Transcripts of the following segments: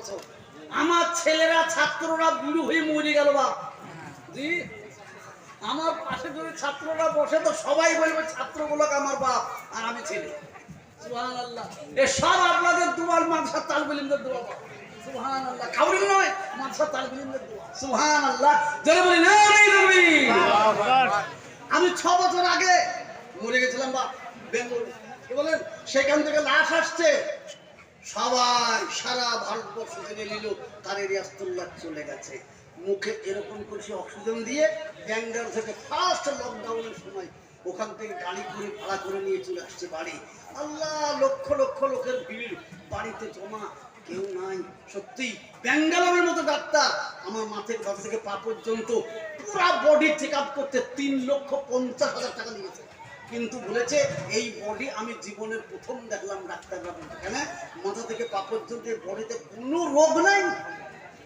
বছর আমার ছেলেরা, ছাত্ররা বুড়ো হয়ে মরে গেল বা জি? আমার পাশে যদি ছাত্ররা বসে, তো সবাই বলবে, ছাত্রগুলোকে আমার বাপ আর আমি ছেলে। সব আপনাদের বলি না আমি ছ বছর আগে মরে গেছিলাম বা বেঙ্গল। কি বলেন? সেখান থেকে লাশ আসছে। সবাই সারা ভারতবর্ষ থেকে নিল তারের আস্তুল্লাহ চলে গেছে। মুখে এরকম করে সে অক্সিজেন দিয়ে ব্যাঙ্গালোর থেকে ফার্স্ট লকডাউনের সময় ওখান থেকে গাড়ি করে ভাড়া করে নিয়ে চলে আসছে বাড়ি। আল্লাহ, লক্ষ লক্ষ লোকের ভিড়। বাড়িতে জমা, কেউ নাই। সত্যি ব্যাঙ্গালোরের মতো ডাক্তার। আমার মাথের মাথা থেকে পা পর্যন্ত পুরা বডি চেক আপ করতে তিন লক্ষ পঞ্চাশ হাজার টাকা নিয়েছে কিন্তু বলেছে, এই বডি আমি জীবনের প্রথম দেখলাম ডাক্তাররা বলতে কেন? মাথা থেকে পা পর্যন্ত বডিতে কোনো রোগ নাই।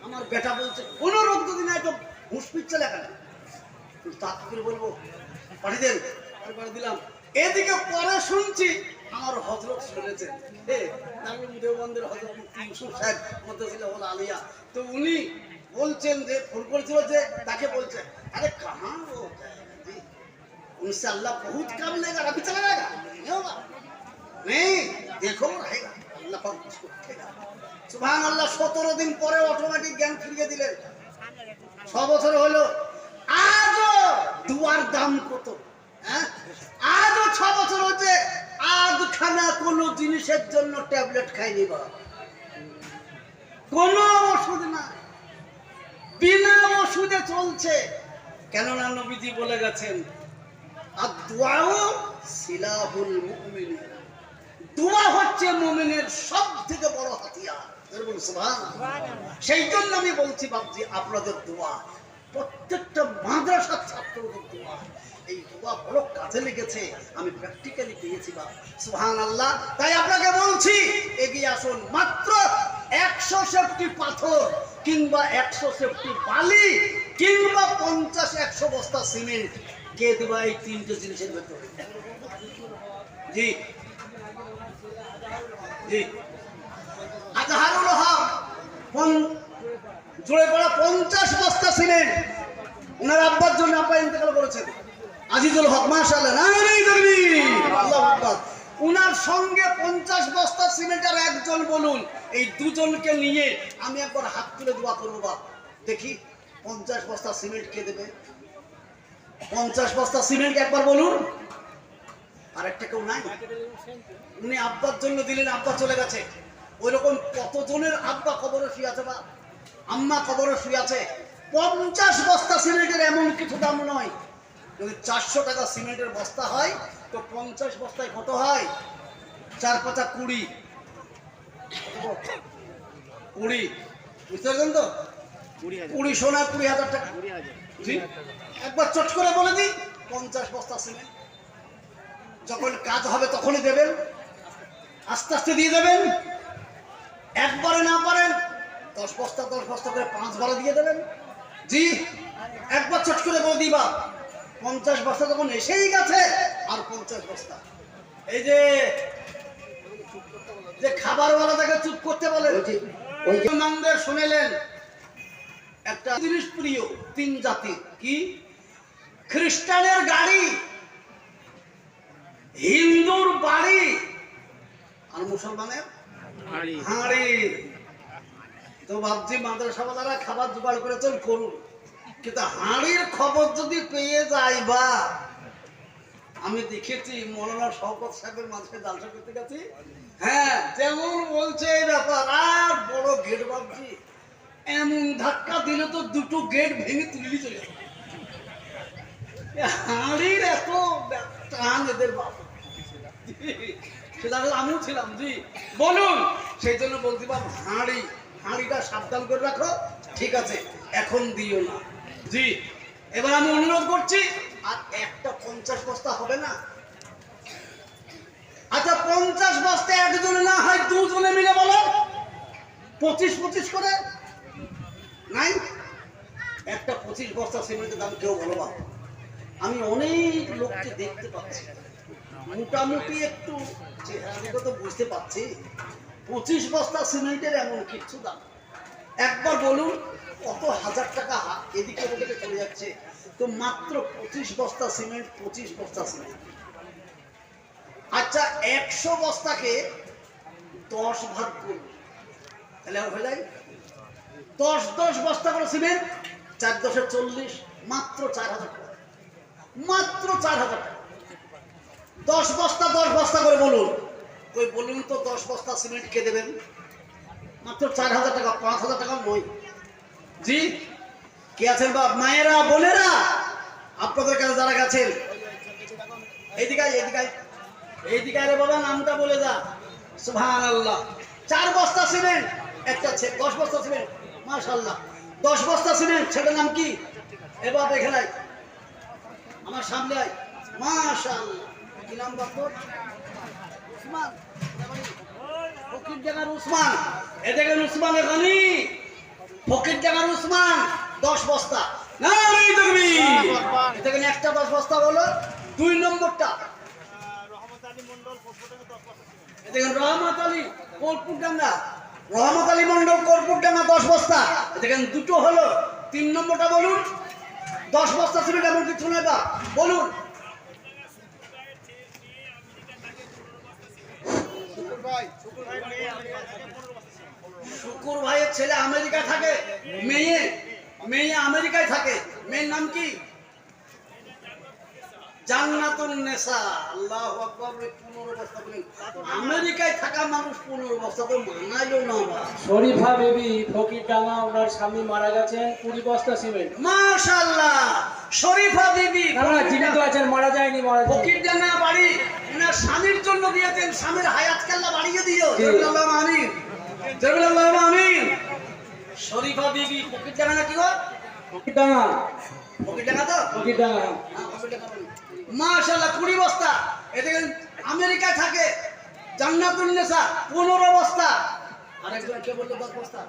আমার বেটা বলছে, কোনো রোগ যদি নাই তো হুঁশ পিচ্ছে লেখা নেই। তা কি করে বলব? পাঠিয়ে দেন। পরে দিলাম। এদিকে পরে শুনছি, আমার হজরত শুনেছেন। এ দারুল দেওবন্দের হজরত ইউসুফ সাহেব মধ্যে ছিল ওলা আলিয়া। তো উনি বলছেন যে, ফোন করেছিল যে, তাকে বলছে, আরে কাহা उनसे अल्लाह बहुत कम लेगा अभी चला जाएगा नहीं होगा नहीं देखो रहेगा अल्लाह पाक उसको रखेगा সুবহান আল্লাহ সতেরো দিন পরে অটোমেটিক জ্ঞান ফিরিয়ে দিলেন ছ বছর হলো আজও দুয়ার দাম কত হ্যাঁ আজও ছ বছর হচ্ছে আধখানা কোনো জিনিসের জন্য ট্যাবলেট খাইনি বা কোনো ওষুধ না বিনা ওষুধে চলছে কেননা নবীজি বলে গেছেন আর দোয়াও সিলাহুল মুমিন দোয়া হচ্ছে মুমিনের সব থেকে বড় হাতিয়ার। সেই জন্য আমি বলছি বাবজি আপনাদের দোয়া প্রত্যেকটা মাদ্রাসার ছাত্রদের দোয়া এই দোয়া বড় কাজে লেগেছে। আমি প্র্যাকটিক্যালি পেয়েছি বা সুহান আল্লাহ। তাই আপনাকে বলছি এগিয়ে আসুন। মাত্র একশো সেফটি পাথর কিংবা একশো সেফটি বালি কিংবা পঞ্চাশ একশো বস্তা সিমেন্ট কে দেবা এই তিনটে জিনিসের ভেতরে? জি। জি। আজহারুল হক পন- জুড়ে পড়া পঞ্চাশ বস্তা সিমেন্ট, ওনার আব্বার জন্য আব্বা ইন্তেকাল করেছেন। আজিজুল হক, মাশাআল্লাহ নারী তাকবীর আল্লাহু আকবার। সঙ্গে পঞ্চাশ বস্তা সিমেন্ট আর একজন বলুন, এই দুজনকে নিয়ে আমি একবার হাত তুলে দোয়া করব, বাপ। দেখি, পঞ্চাশ বস্তা সিমেন্ট কে দেবে? পঞ্চাশ বস্তা সিমেন্ট একবার বলুন। আর একটা কেউ নাই? উনি আব্বার জন্য দিলেন আব্বা চলে গেছে। ওই রকম কতজনের আব্বা কবরে শুয়ে আছে বা আম্মা কবরে শুয়ে আছে? পঞ্চাশ বস্তা সিমেন্টের এমন কিছু দাম নয়। যদি চারশো টাকা সিমেন্টের বস্তা হয় তো পঞ্চাশ বস্তায় কত হয়? চার পাঁচা কুড়ি। কুড়ি। বুঝতে পারছেন তো? কুড়ি সোনা কুড়ি হাজার টাকা। জি? একবার চট করে বলে দিই পঞ্চাশ বস্তা সিমেন্ট। যখন কাজ হবে তখনই দেবেন আস্তে আস্তে দিয়ে দেবেন। একবারে না পারেন দশ বস্তা দশ বস্তা করে পাঁচ বারে দিয়ে দেবেন। জি? একবার চট করে বলে দিবা পঞ্চাশ বস্তা তখন এসেই গেছে আর পঞ্চাশ বস্তা। এই যে যে খাবারওয়ালা তাকে চুপ করতে বলে ওই শুনেলেন একটা জিনিস প্রিয় তিন জাতির কি? খ্রিস্টানের গাড়ি হিন্দুর বাড়ি আর মুসলমানের হাঁড়ি। তো ভাবছি মাদ্রাসাওয়ালারা খাবার জোগাড় করেছেন করুন। কিন্তু হাঁড়ির খবর যদি পেয়ে যাই বা আমি দেখেছি মৌলানা শওকত সাহেবের মাঝে জালসা করতে গেছি। হ্যাঁ যেমন বলছে এই ব্যাপার। আর বড় গেট ভাবছি এমন ধাক্কা দিলে তো দুটো গেট ভেঙে তুলে চলে হাঁড়ির এত টান এদের সেটা আমিও ছিলাম, জি। বলুন। সেই জন্য বলতে পারব, হাঁড়ি, হাঁড়িটা সাবধান করে রাখো, ঠিক আছে, এখন দিও না। জি। এবার আমি অনুরোধ করছি, আর একটা পঞ্চাশ বস্তা হবে না? আচ্ছা পঞ্চাশ বস্তা একজনে না হয় দুজনে মিলে বলো। পঁচিশ পঁচিশ করে? নাই। একটা পঁচিশ বস্তা সিমেন্টের দাম কেউ বলো বা আমি অনেক লোককে দেখতে পাচ্ছি। মোটামুটি একটু চেহারা তো বুঝতে পারছি। পঁচিশ বস্তা সিমেন্টের এমন কিচ্ছু দাম। একবার বলুন, কত হাজার টাকা এদিকে ওদিকে চলে যাচ্ছে। তো মাত্র পঁচিশ বস্তা সিমেন্ট, পঁচিশ বস্তা সিমেন্ট। আচ্ছা একশো বস্তাকে দশ ভাগ করুন। তাহলে হয়ে যায় দশ দশ বস্তা করে সিমেন্ট, চার দশে চল্লিশ, মাত্র চার হাজার টাকা। মাত্র চার হাজার টাকা। দশ বস্তা দশ বস্তা করে বলুন। ওই বলুন তো দশ বস্তা সিমেন্ট কে দেবেন? মাত্র চার হাজার টাকা, পাঁচ হাজার টাকা নয় জি? কে আছেন বা মায়েরা, বোনেরা? আপনাদের কাছে যারা গেছেন এইদিকে এইদিকে এইদিকে আরে বাবা, নামটা বলে যা। আল্লাহ চার বস্তা সিমেন্ট, একটা দশ বস্তা সিমেন্ট। মাশাল্লাহ দশ বস্তা সিমেন্ট ছেলের নাম কি? এবার এখানে আয়। আমার সামনে মাশাল্লাহ কি নাম বাপর উসমান। ফকির জাগার উসমান। এ দেখেন উসমান এখানি। ফকির জাগার উসমান। দশ বস্তা। একটা দশ বস্তা বলো দুই নম্বরটা। এ দেখেন রহমত আলী কর্পুর ডাঙ্গা রহমত আলী মন্ডল কর্পুর ডাঙ্গা, দশ বস্তা। দেখেন, দুটো হলো, তিন নম্বরটা বলুন। দশ বস্তা সিমেন্ট, এমন কিছু নয় বা। বলুন। শুকুর ভাইয়ের ছেলে আমেরিকায় থাকে, মেয়ে মেয়ে আমেরিকায় থাকে। মেয়ের নাম কি? জান্নাতুন নেসা আল্লাহু আকবার পনেরো বস্তা বলেন। আমেরিকায় থাকা মানুষ পনেরো বস্তা তো মানাইলো না শরীফা বেবি ফকির ডাঙ্গা ওনার স্বামী মারা গেছেন কুড়ি বস্তা সিমেন্ট। মাশাআল্লাহ শরীফা বিবি না না জীবিত আছেন মারা যায়নি মারা ফকির ডাঙ্গা বাড়ি উনার স্বামীর জন্য দিয়েছেন স্বামীর হায়াত কাল্লা বাড়িয়ে দিও। জি। জমিল্লাহ আমিন। জমিল্লাহ আমিন। শরীফা বিবি ফকির ডাঙ্গা না কি গো? ফকির ডাঙ্গা ফকির ডাঙ্গা তো? ফকির ডাঙ্গা মাশাল্লাহ কুড়ি বস্তা। এদিকে আমেরিকায় থাকে। জান্নাতুল পনেরো বস্তা। আরেকজন কে বলল দশ বস্তা?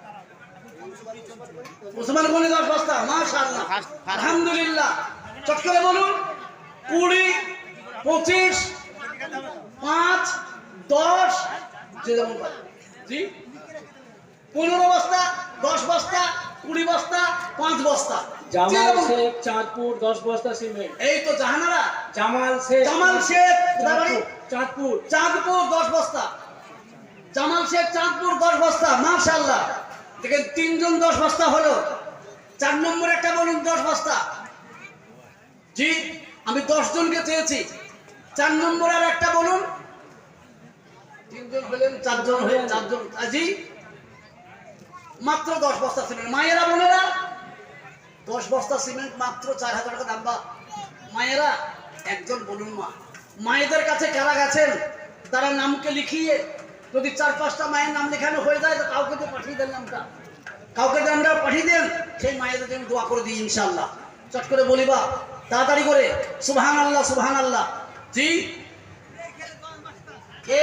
উসমান গনি দশ বস্তা মাশাল্লাহ আলহামদুলিল্লাহ। চট করে বলুন কুড়ি পঁচিশ পাঁচ দশ যে যেমন জি? পনেরো বস্তা দশ বস্তা কুড়ি বস্তা পাঁচ বস্তা। জামাল শেখ চাঁদপুর দশ বস্তা সিমেন্ট। এই তো জাহানারা। জামাল শেখ জামাল শেখ চাঁদপুর চাঁদপুর। দশ বস্তা। জামাল শেখ চাঁদপুর দশ বস্তা মাশাল্লাহ দেখেন তিনজন দশ বস্তা হলো। চার নম্বর একটা বলুন দশ বস্তা। জি আমি দশ জনকে চেয়েছি। চার নম্বর আর একটা বলুন। তিনজন হলেন চারজন হয়ে চারজন। জি। মাত্র দশ বস্তা সিমেন্ট মায়েরা বোনেরা? দশ বস্তা সিমেন্ট মাত্র চার হাজার টাকা দাম বা। মায়েরা, একজন বলুন মা, মায়েদের কাছে কারা গেছেন? তারা নামকে লিখিয়ে যদি চার পাঁচটা মায়ের নাম লেখানো হয়ে যায়, তো কাউকে তো পাঠিয়ে দেন নামটা। কাউকে আমরা পাঠিয়ে দেন, সেই মায়েদের জন্য দোয়া করে দিই ইনশাল্লাহ চট করে বলিবা তাড়াতাড়ি করে সুবহান আল্লাহ সুবহান আল্লাহ জি কে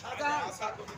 শাহজাহান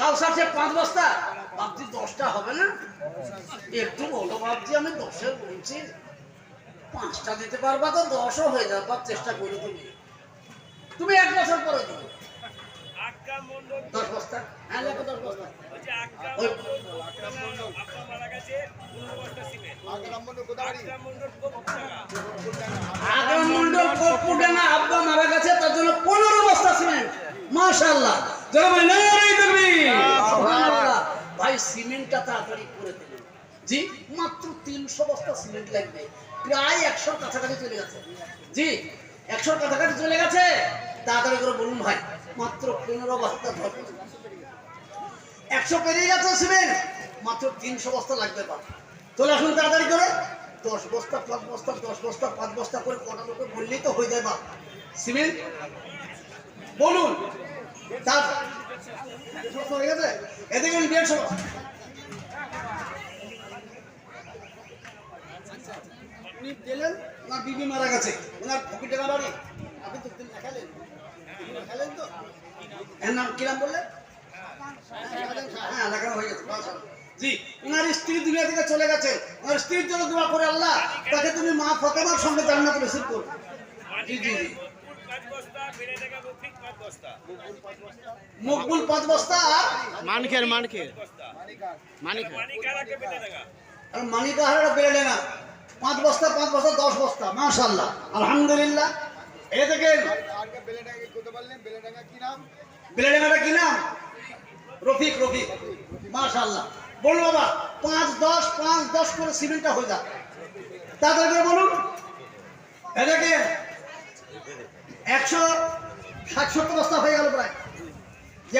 কাউসার সে পাঁচ বস্তা ভাবছি দশটা হবে না? একটু বলো ভাবছি আমি দশের বলছি পাঁচটা দিতে পারবা তো দশও হয়ে যাবার চেষ্টা করো তুমি। তুমি এক বছর পরে দিবে দশ বস্তা? হ্যাঁ লেখো দশ বস্তা। ওই মন্ডল আব্বা মারা গেছে তার জন্য পনেরো বস্তা সিমেন্ট। মাশাল্লাহ একশো পেরিয়ে গেছে সিমেন্ট, মাত্র তিনশো বস্তা লাগবে বা চলে আসুন তাড়াতাড়ি করে। দশ বস্তা, পাঁচ বস্তা, দশ বস্তা, পাঁচ বস্তা করে কটা লোকে বললেই তো হয়ে যায় বা সিমেন্ট? বলুন। তার ওনার বিবি মারা গেছে? ওনার ফকির টাকা হ্যাঁ স্ত্রী দুনিয়া থেকে চলে গেছে। ওনার স্ত্রীর জন্য দোয়া করে আল্লাহ, তাকে তুমি মা ফতেমার সঙ্গে জান্নাত নসিব করো। জি জি জি। মকবুল পাঁচ বস্তা আর? মানখের মানখের আর মানিকা হারা বেড়ে না। পাঁচ বস্তা পাঁচ বস্তা দশ বস্তা মাশাল্লাহ আলহামদুলিল্লাহ। এ দেখেন। বেলেডাঙ্গাটা কি নাম? রফিক রফিক। মাশাল্লাহ বলুন বাবা পাঁচ দশ পাঁচ দশ করে সিমেন্টটা হয়ে যাক। তাড়াতাড়ি বলুন। এ দেখেন। একশো ষাটসত্তর বস্তা হয়ে গেল প্রায়।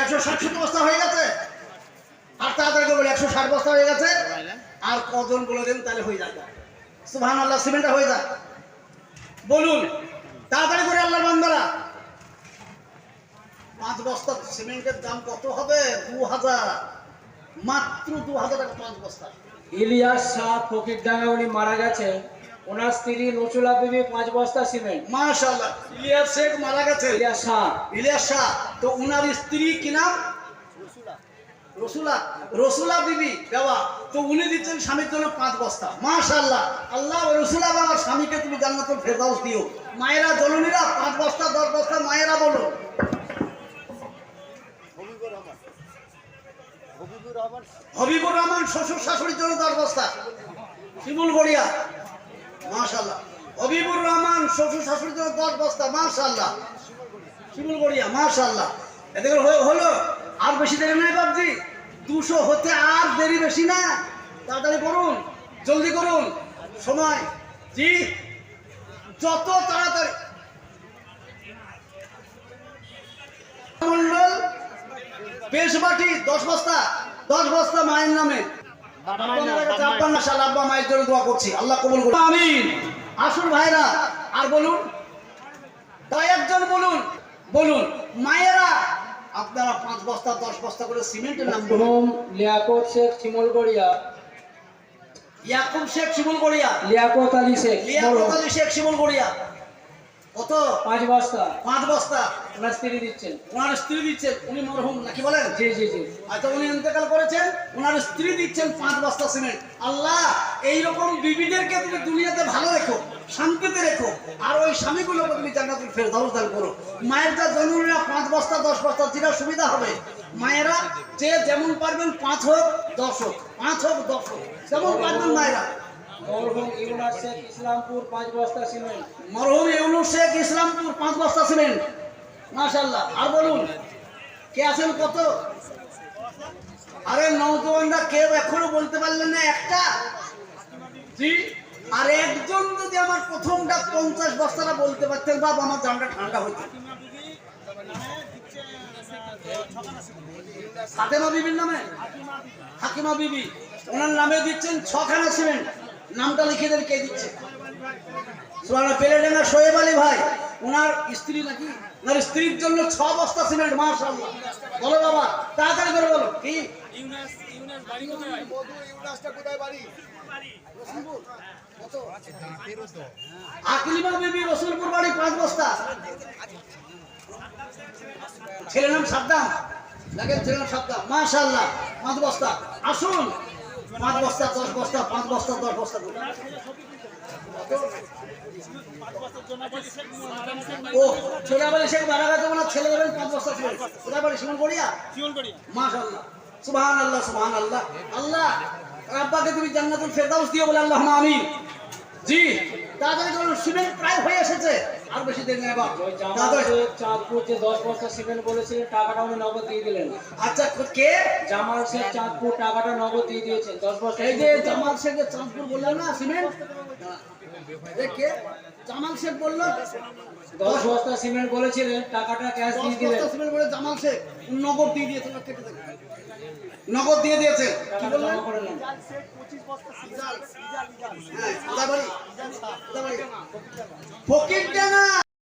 একশো ষাটসত্তর বস্তা হয়ে গেছে, আর তাড়াতাড়ি করে একশো ষাট বস্তা হয়ে গেছে, আর কজন বলে দেন তাহলে হয়ে যাবে সুবহান আল্লাহ সিমেন্টটা হয়ে যাক। বলুন, তাড়াতাড়ি করে আল্লাহর বান্দারা। পাঁচ বস্তা সিমেন্টের দাম কত হবে? দু হাজার। মাত্র দু হাজার টাকা পাঁচ বস্তা। ইলিয়াস শাহ ফকিরডাঙ্গা উনি মারা গেছেন। ওনার স্ত্রী নচুলা বিবি পাঁচ বস্তা সিমেন্ট। মাশাআল্লাহ। ইলিয়াস শেখ মারা গেছে? ইলিয়াস শাহ। ইলিয়াস শাহ। তো উনার স্ত্রী কি নাম? রসুলা। রসুলা? বিবি দেওয়া। তো উনি দিচ্ছেন স্বামীর জন্য পাঁচ বস্তা। মাশাআল্লাহ। আল্লাহ রসুলা বাবা স্বামীকে তুমি জান্নাতুল ফেরদাউস দিও। মায়েরা জননীরা পাঁচ বস্তা দশ বস্তা মায়েরা বলো। হবিবুর রহমান শ্বশুর শাশুড়ির জন্য দশ বস্তা। শিমুল গড়িয়া। মাশাল্লাহ হবিবুর রহমান শ্বশুর জন্য দশ বস্তা মাশাল্লাহ শিমুল গড়িয়া মাশাল্লাহ হয়ে- হলো আর বেশি দেরি নাই বাবজি দুশো হতে আর দেরি বেশি না। তাড়াতাড়ি করুন, জলদি করুন। সময়। জি। যত তাড়াতাড়ি মন্ডল বেশবাটি দশ বস্তা দশ বস্তা মায়ের নামে। আপনার কাছে আব্বা মায়ের জন্য দোয়া করছি। আল্লাহ কবুল করুন আমিন। আসুন ভাইরা আর বলুন কয়েকজন বলুন বলুন মায়েরা আপনারা পাঁচ বস্তা দশ বস্তা করে সিমেন্টের নাম বলুন। লিয়াকত শেখ শিমলগড়িয়া। ইয়াকুব শেখ শিমুল গড়িয়া লিয়াকত আলী শেখ লিয়াকত আলী শেখ শিমুল গড়িয়া কত? পাঁচ বস্তা। পাঁচ বস্তা। ওনার স্ত্রী দিচ্ছেন। ওনার স্ত্রী দিচ্ছেন। উনি মরহুম নাকি বলেন? জি জি জি। আচ্ছা উনি ইন্তেকাল করেছেন। ওনার স্ত্রী দিচ্ছেন পাঁচ বস্তা সিমেন্ট। আল্লাহ এইরকম বিবিদেরকে তুমি দুনিয়াতে ভালো রেখো শান্তিতে রেখো আর ওই স্বামীগুলোকে তুমি জান্নাতুল ফেরদাউস দান করো। মায়ের যা জননীরা পাঁচ বস্তা দশ বস্তা যেটা সুবিধা হবে মায়েরা যে যেমন পারবেন পাঁচ হোক দশ হোক পাঁচ হোক দশ হোক যেমন পারবেন মায়েরা। মরহুম ইউনাস শেখ ইসলামপুর পাঁচ বস্তা সিমেন্ট। মরহুম ইউনুস শেখ ইসলামপুর পাঁচ বস্তা সিমেন্ট। আর বলুন কে আছেন কত? আরে নৌজওয়ানরা কেউ এখনও বলতে পারলেন না একটা? জি। আর একজন যদি আমার প্রথমটা পঞ্চাশ বস্তাটা বলতে পারতেন বাবা আমার জানটা ঠান্ডা হইতো। ফাতেমা বিবির নামে? হাকিমা বিবি। ওনার নামে দিচ্ছেন ছখানা সিমেন্ট। নামটা লিখে দেন কে দিচ্ছে? সোয়ানা পেলেডাঙ্গা শোয়েব আলী ভাই ওনার স্ত্রী নাকি? ওনার স্ত্রীর জন্য ছ বস্তা সিমেন্ট মাশাআল্লাহ। বলো বাবা তাড়াতাড়ি করে বলো। কি? আকলিমা বিবি রসুলপুর বাড়ি পাঁচ বস্তা। ছেলের নাম সাদ্দাম। দেখেন ছেলের নাম সাদ্দাম। মাশাআল্লাহ পাঁচ বস্তা। আসুন। পাঁচ বস্তা, দশ বস্তা, পাঁচ বস্তা, দশ বস্তা। ও বাড়ি শেখ মারা গেছে মানে ছেলে দেবেন পাঁচ বস্তা ছিল। কোথায় বাড়ি শিমন মাশাল্লাহ সুবহান আল্লাহ সুবহান আল্লাহ আল্লাহ আব্বাকে তুমি জান্নাতুল ফেরদাউস দিও বলে আল্লাহ আমিন। জি। তাড়াতাড়ি করুন সিমেন্ট প্রায় হয়ে এসেছে। আর বেশি দেরি নেই বাবা চাঁদপুর যে দশ বস্তা সিমেন্ট বলেছিলেন টাকাটা উনি নগদ দিয়ে দিলেন। আচ্ছা কে? জামাল শেখ চাঁদপুর টাকাটা নগদ দিয়ে দিয়েছেন দশ বস্তা এই যে জামাল শেখ চাঁদপুর বললেন না সিমেন্ট? কে? জামাল শেখ বলল? দশ বস্তা সিমেন্ট বলেছিলেন টাকাটা ক্যাশ দিয়ে দিলেন। বস্তা সিমেন্ট বলে জামাল শেখ নগদ দিয়ে দিয়েছে কেটে নগদ দিয়ে দিয়েছে কি বললেন? হ্যাঁ? ফকির ডাঙ্গা